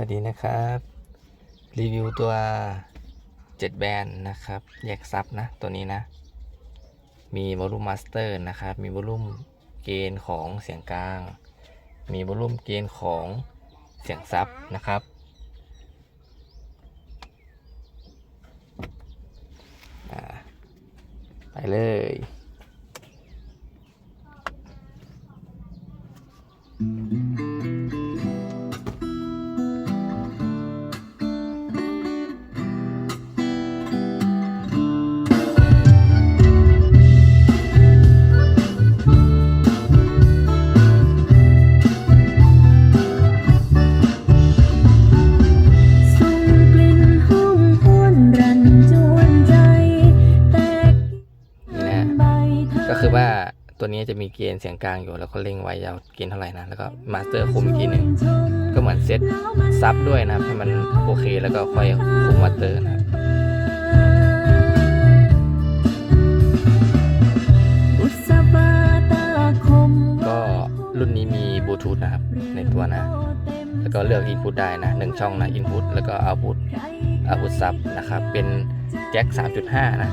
วัสดีนะครับ รีวิวตัว7แบรนด์นะครับ แยกซับนะ ตัวนี้นะ มีวอลลุ่มมาสเตอร์นะครับ มีวอลลุ่มเกณฑ์ของเสียงกลาง มีวอลลุ่มเกณฑ์ของเสียงซับนะครับอ่าไปเลย ตัวนี้จะมีเกณฑ์เสียงกลางอยู่ แล้วก็เร่งไว้ยาวเกณฑ์เท่าไหร่นะ แล้วก็มาสเตอร์คุมอีกทีหนึ่งก็เหมือนเซตซับด้วยนะครับให้มันโอเคแล้วก็ค่อยคุมมาสเตอร์นะครับก็รุ่นนี้มีบลูทูธนะครับในตัวนะ แล้วก็เลือก input ได้นะหนึ่งช่องนะ input แล้วก็ output output sub นะครับ เป็นแจ็ค3.5 นะ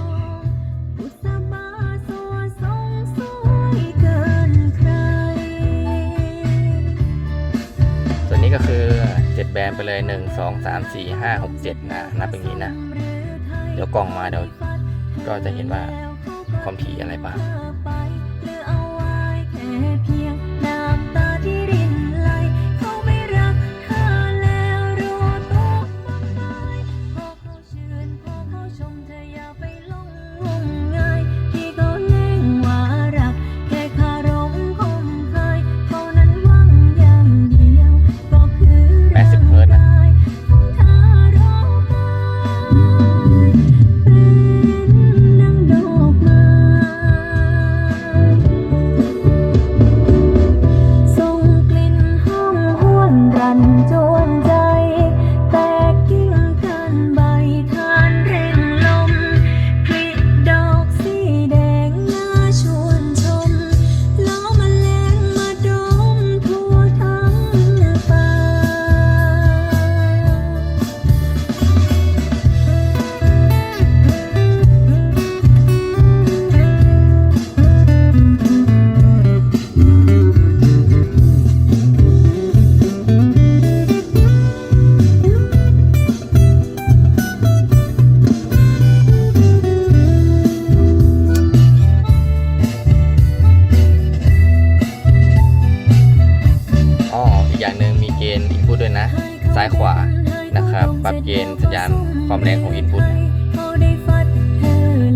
บนไปเลย 1 2 3 4 5 6 7 นะนับอย่างนี้นะ เดี๋ยวกล่องมาเดี๋ยวก็จะเห็นว่าความถี่อะไรบ้างายขวานะครับ ปรับเกณฑ์สัญญาณความแรงของอ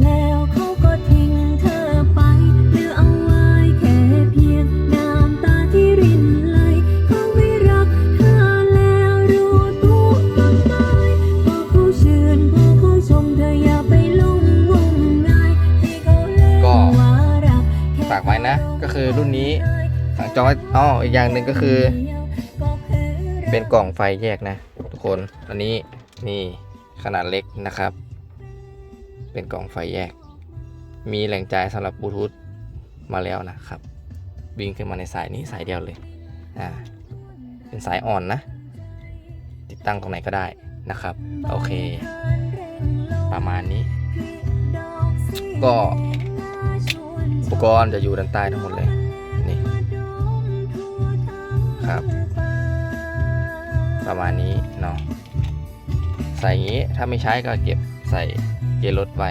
แล้วเขาก็ทิ้งเธอไปเหลือเอาไว้แค่เพียงน้ำตก็ฝากไว้นะ ก็คือรุ่นนี้จองอ๋ออีกอย่างหนึ่งก็คือ เป็นกล่องไฟแยกนะ ทุกคนอันนี้นี่ขนาดเล็กนะครับ เป็นกล่องไฟแยก มีแหล่งจ่ายสำหรับบลูทูธมาแล้วนะครับวิ่งขึ้นมาในสายนี้สายเดียวเลยอ่าเป็นสายอ่อนนะ ติดตั้งตรงไหนก็ได้นะครับ โอเค ประมาณนี้ ก็อุปกรณ์จะอยู่ด้านใต้ทั้งหมดเลย นี่ ครับ ประมาณนี้เนาะใส่อย่างนี้ถ้าไม่ใช้ก็เก็บใส่เกียร์รถไว้